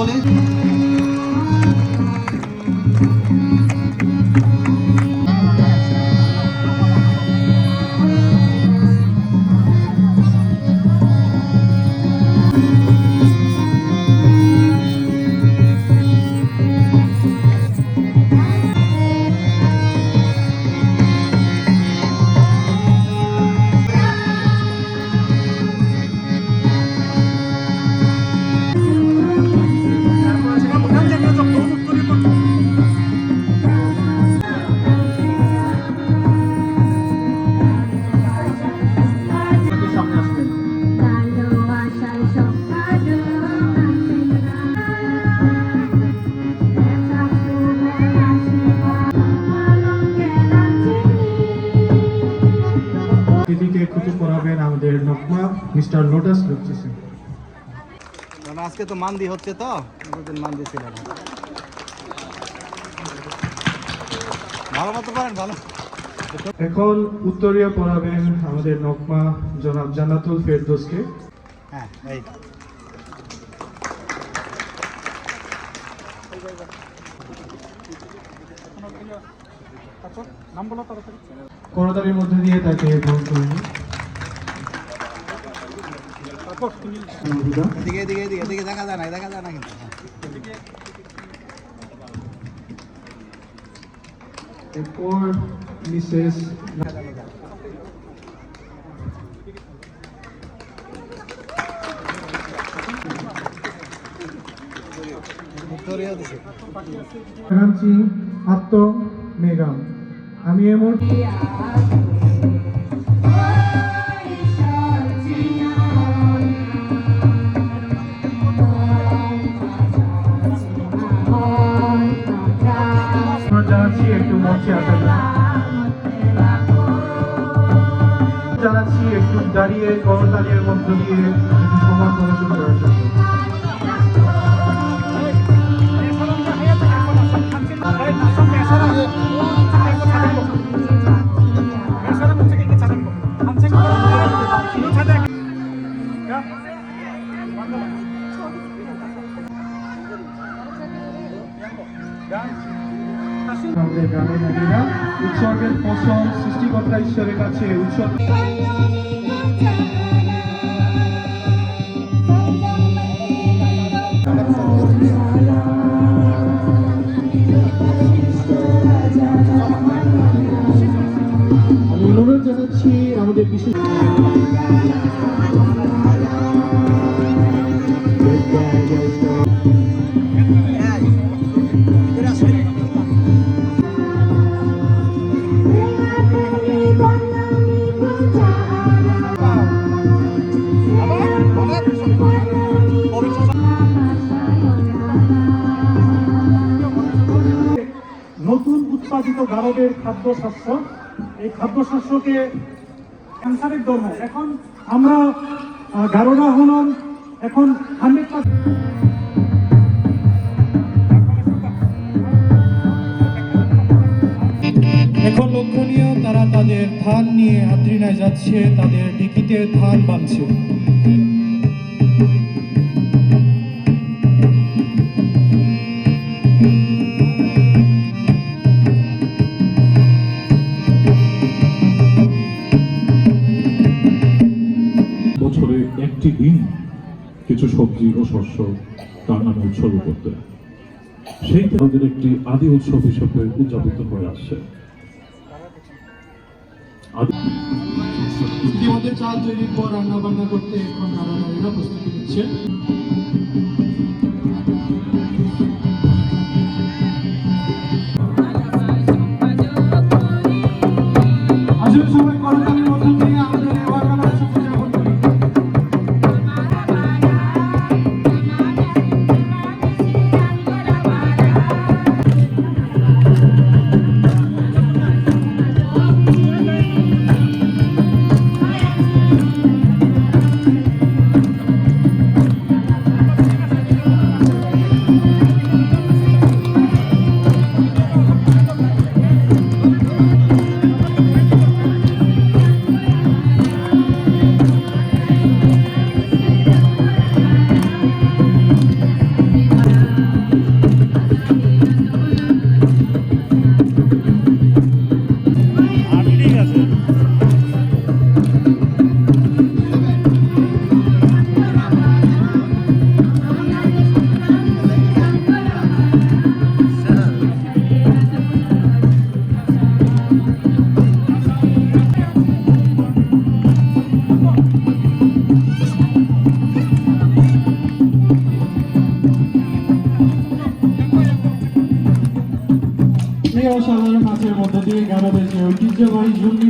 বলি mister lotus লুকছেন কারণ আজকে তো মান্দি হচ্ছে তো? দুদিন মান্দি ছিল না। ভালো মতো পারেন ভালো। এখন উত্তরীয় পড়াবেন আমাদের নকমা জনাব জান্নাতুল ফেরদোসকে। হ্যাঁ এই। করতালির মধ্যে দিয়ে তাকে গ্রহণ করে নিন। অনুবিদা। এদিকে এদিকে এদিকে এদিকে দেখা যায় না দেখা যায় না কিন্তু হ্যাঁ। এরপর মিসেস উত্তরীয় দিছে রামচি আত্ম মেগাম আমি এমন জানাচ্ছি একটু মঞ্চে আসা। জানাচ্ছি একটু দাঁড়িয়ে করতালির মধ্য দিয়ে সমাজ প্রদর্শন করার জন্য আমাদের গ্রামের নারীরা উৎসর্গের ফসল সৃষ্টিকর্তা ঈশ্বরের কাছে উৎসর্গ আমাদের বিশেষ উৎপাদিত গারদের খাদ্যশস্য। এই খাদ্যশস্যকে ক্যান্সারের জন্য এখন আমরা গারোরা হলাম এখন হান্ড্রেড এখন লক্ষণীয়, তারা তাদের ধান নিয়ে আদ্রিনায় যাচ্ছে, তাদের ডিকিতে ধান বাঁধছে। কিছু সবজি ও শস্য তার নামে উৎসর্গ করতে সেই তাদের একটি আদি উৎসব হিসেবে উদযাপিত হয়ে আসছে। ইতিমধ্যে চাল তৈরির পর রান্না বান্না করতে এখন প্রস্তুতি নিচ্ছে। আসলে সবাই অসাধারণ মাছের মধ্যে দিয়ে বেজে ঐতিহ্যবাহী ঝুমনি